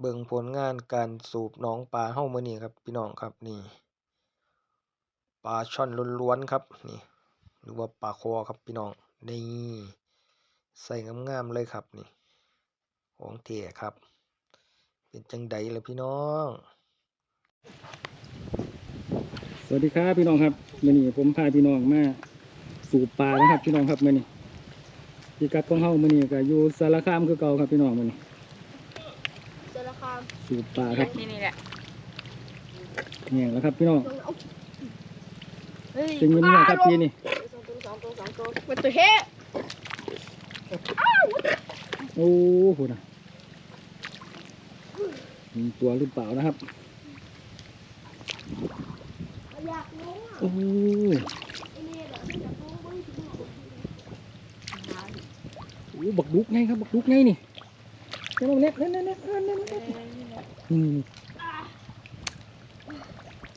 เบิ่งผลงานการสูบหนองปลาเฮ้ามื้อนี้ครับพี่น้องครับนี่ปลาช่อนล้วนๆครับนี่หรือว่าปลาคอครับพี่น้องนี่ใส่งามๆเลยครับนี่ ของแท้ครับ เป็นจังใดล่ะพี่น้อง สวัสดีครับพี่น้องครับมื่อนี้ผมพาพี่น้องมาสูบปลานะครับพี่น้องครับมื่อนี้พี่กัดของเฮ้ามื่อนี้ก็อยู่สารคามคือเก่าครับพี่น้องมื่อนี้ สูบปลาครับนี่นี่แหละเนี่ยแล้วครับพี่น้องจริงมันแห้งครับปีนี้วัตัวเฮโอ้โหนะมีตัวหรือเปล่านะครับโอ้โหบักดุกไงครับบักดุกไงนี่ นี่นี่นี่นี่นี่นี่นี่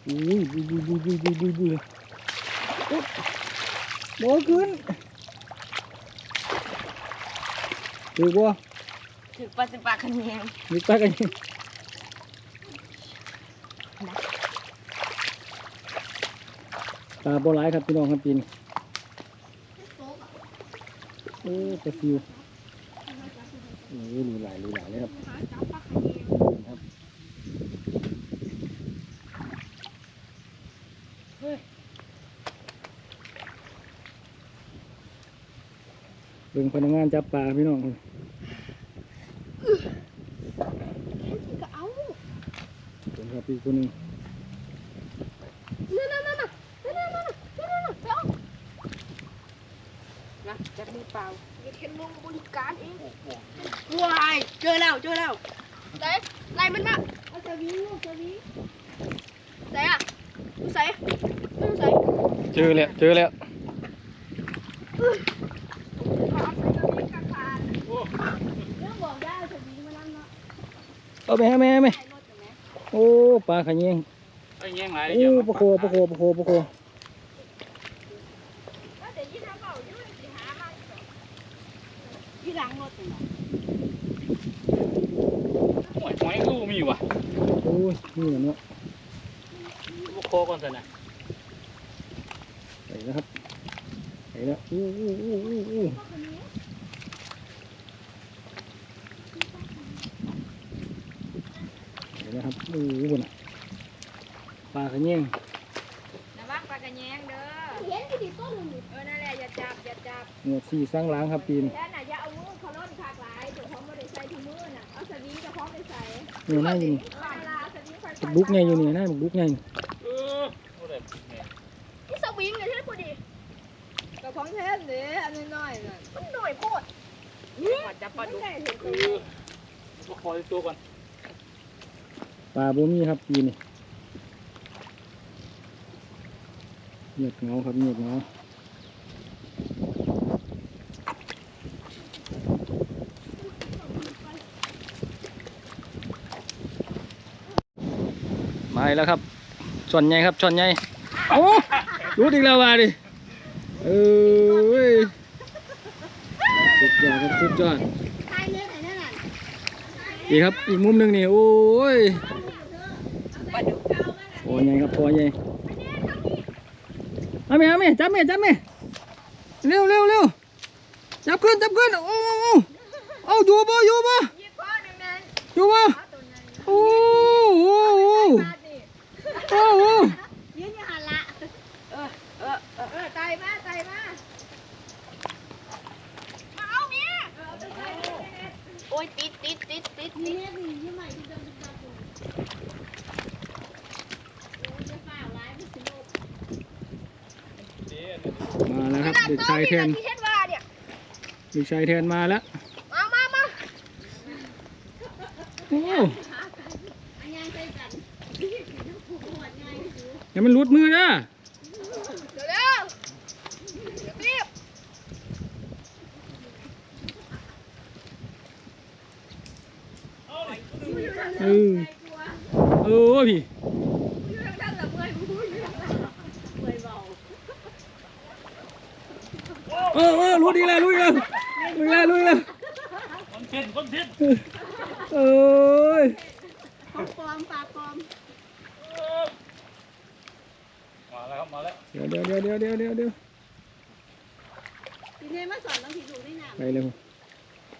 อุ้ยดูดูดูดูดูดูดูโบขึ้นถือบ่วถือปลาสิปลาคันแยมปลาคันแยงปลาโบร้ายครับพี่น้องครับปีนโอ้ปลาซิว โอ้ยหลูหลายหลูหลายเลยครับครับเบิ่งพนักงานจับปลาพี่น้องคนก็เอาผมครับอีกคนหนึ่ง นะจะมีเปล่ามีแค่ลงบริการเองว้ายเจอแล้วเจอแล้วไหนไหนมันมาเอาจะวิ่งลูกจะวิ่งไหนอะดูใส่ดูใส่เจอแล้วเจอแล้วเอาไปให้แม่ไหมโอ้ปลาขะแยงไอ้แง่งหลายโอ้ปลาโคปลาโคปลาโคปลาโค หลังรถเหรอหอยหอยลูมีว่ะโอ้ยนี่แหละเนาะลูกโคก่อนสินะไปแล้วครับไปแล้วอู้อู้อู้อู้อู้ไปแล้วครับอู้อู้น่ะปลาขะแยงระวังปลากระแยงเด้อเห็นที่ต้นเออนั่นแหละอย่าจับอย่าจับหมวดสี่สร้างล้างครับปีน แล้วน่ะอย่าเอา อาสวีกับพร้อมไปใส่นี่ยน่าอยู่นี่บักบุกไงอยู่นี่น่าบักบุกไงเออโอ้ได้แม่นี่สวิงเลยใช่ไหมพอดีกับของเทนเนี่ยอันน้อยๆน่ะมันหน่อยโคตรนี่จับปลาดุกเออลูกโคอีกตัวก่อนปลาโบมีครับปีนี่เงียบเหงาครับเงียบเหงา มาแล้วครับชนใหญ่ครับชนใหญ่โอ้รู้อีกแล้วว่าดิเออยสุดยอดครับสุดยอดอีกครับอีกมุมหนึ่งนี่โอ้ยปลาดุกโอ้ยไงครับพอไงเอาแม่เอาแม่จับแม่จับแม่เร็วเร็วเร็วจับขึ้นจับขึ้นโอ้โอ้โอ้เอาอยู่บ่อยู่บ่อยู่บ่โอ้โอ้ ยืนอยู่หันละเออเออเออเออไตมาไตมามาเอาเมียโอ้ยติดติดติดติดติดมาแล้วครับเด็กชายแทนที่เฮ็ดว่าเนี่ยเด็กชายแทนมาแล้ว มามามาโอ้ ดี๋ยวมันรุดมือเด้อเร็วๆรีบเออเออพี่อยู่ทางด้านหลังเมื่อยอยู่ทางด้านหลังเมื่อยเบาเออเออรุดอีกแล้วรุดอีกแล้วรุดอีกแล้วรุดอีกแล้วคนเพี้ยนคนเพี้ยนเอ้ยของปลอมปลาปลอม มาแล้วครับมาแล้วเดี๋ยวเดี๋ยวเดี๋ยวเดี๋ยวเดี๋ยวเดี๋ยวเดี๋ยวพี่เนยมาสอนต้องผีดูได้หนาไปเร็ว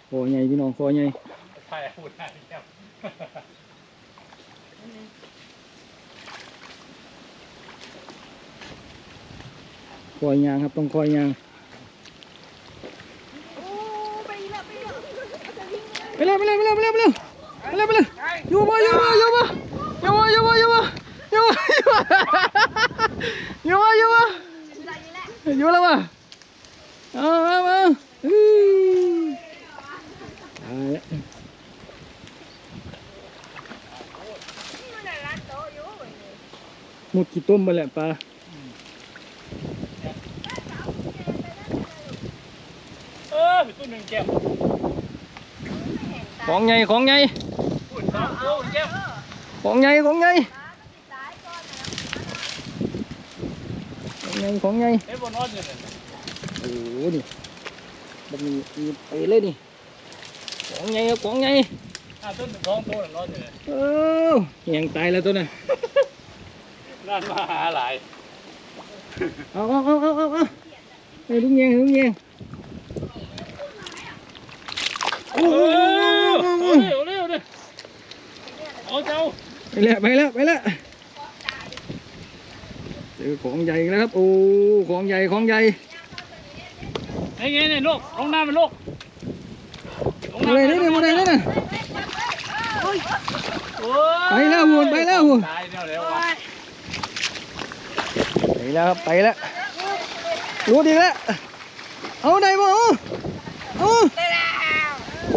โอ้หญ่พี่น้องโอใหญ่ใช่พูดได้ครับคอยยางครับต้องคอยยางไปเลยไปเลยไปเลย อยู่แล้ววะเอาเอาเอาหมดกี่ต้มมาแหละปลาเออต้นหนึ่งแก้วของไงของไงของไงของไง ไงของไงเอ้บนนอดเนี่ยโอ้โหนี่มันมีมีไปเลยนี่ของไงครับของไงต้นท้องโตอดเลยเออยังตายแล้วตัวน่ะนั่นมาหาหลายเอาเอาเอาเอาเอาเฮ้ยลุงแยงลุงแยงโอ้โหเร็วเร็วเร็วเอาเจ้าไปแล้วไปแล้วไปแล้ว จอของใหญ่แล้วครับ โอ้ ของใหญ่ ของใหญ่ไอ้เงี้ยเนี่ยลูก ลงน้ำเป็นลูกอะไรนี่เนี่ยอะไรนี่เนี่ยไปแล้วหุ่นไปแล้วหุ่นไปแล้วครับ ไปแล้ว รู้ดีแล้ว เอาได้บ่เอา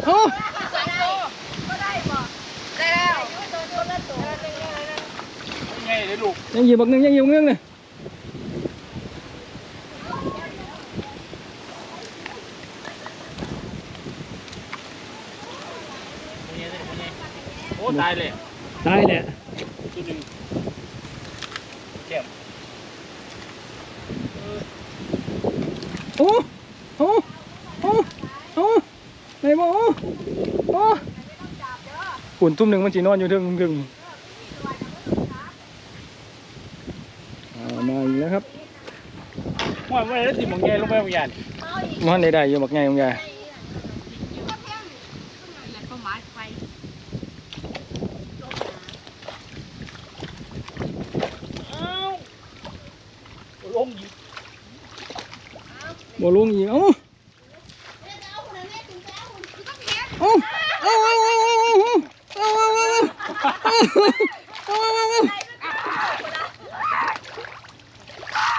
เอายังหยิบบักนึงยังหยิบนึงเลย โอ้ตายเลยได้เลยชุดมโอ้โอ้โอ้โอ้ไหนบ่โอ้โอ้ปุ่นทุ่มหนึ่งมันจีนอนอยู่เทึงทึงมาอีกแล้วครับว่าไม่ได้ติมของลูกแมวปของยานมันได้ได้อยู่บักไงของยาย บ่ลงอีกเอ้าเอ้าเอ้าเอ้าเอ้าเอ้าเอ้า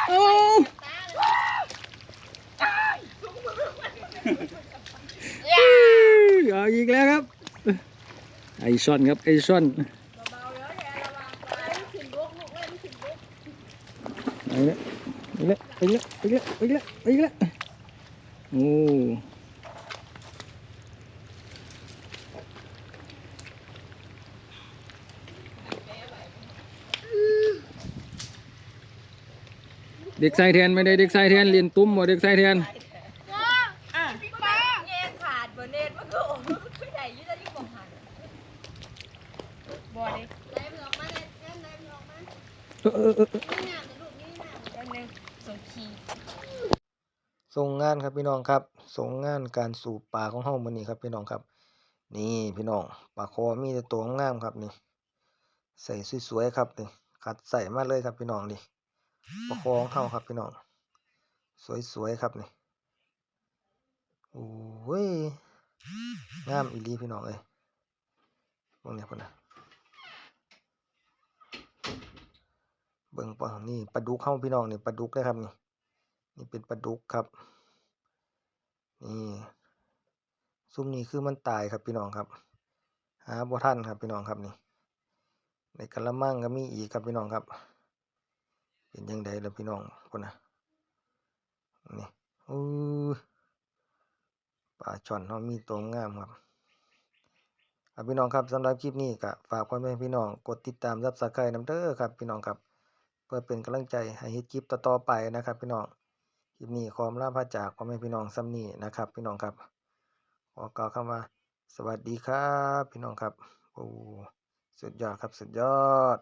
เอ้าเอาอีกแล้วครับ ไอซอนครับไอซอนไปแล้ว ไปแล้วไปแล้วไปแล้วไปแล้วไปแล้วโอ้เด็กชายแทนไม่ได้เด็กชายแทนเรียนตุ้มบ่เด็กชายแทนพี่ป้าเงี้ยขาดบนเน็ตมันก็โอ้โหไม่ใหญ่ยิ่งจะยิ่งบอกหันบ่ดิไหนมันออกมาเลยไหนมันออกมาเออเออเออ ส่งงานครับพี่น้องครับ ส่งงานการสูบปลาของเฮามื้อนี้ครับพี่น้องครับ นี่พี่น้องปลาคอมีแต่ตัวงามครับนี่ ใส่สวยๆครับนี่คัดใส่มาเลยครับพี่น้องนี่ปลาคอของเฮาครับพี่น้อง สวยๆครับนี่โอ้ยงามอีหลีพี่น้องเอ้ยเบิ่งเนี่ยพุ่นน่ะเบิ่งปลานี่ปลาดุกเฮาพี่น้องนี่ปลาดุกเลยครับนี่ นี่เป็นปลาดุกครับ นี่ซุ้มนี้คือมันตายครับพี่น้องครับ หาบ่ทันครับพี่น้องครับนี่ในกะละมังก็มีอีกครับพี่น้องครับ เป็นยังไงล่ะพี่น้องพุ่นน่ะนี่อู้ปลาช่อนเฮามีตัวงามครับอะพี่น้องครับสำหรับคลิปนี้ก็ฝากพ่อแม่พี่น้องกดติดตาม Subscribe นำเด้อครับพี่น้องครับ เพื่อเป็นกำลังใจให้ฮ็ดคลิปต่อๆไปนะครับพี่น้อง ลิปนี้ขออำลาพระจากพ่อแม่พี่น้องซ้ำนี้นะครับ พี่น้องครับขอกล่าวคำว่า สวัสดีครับ พี่น้องครับโอ้สุดยอดครับสุดยอด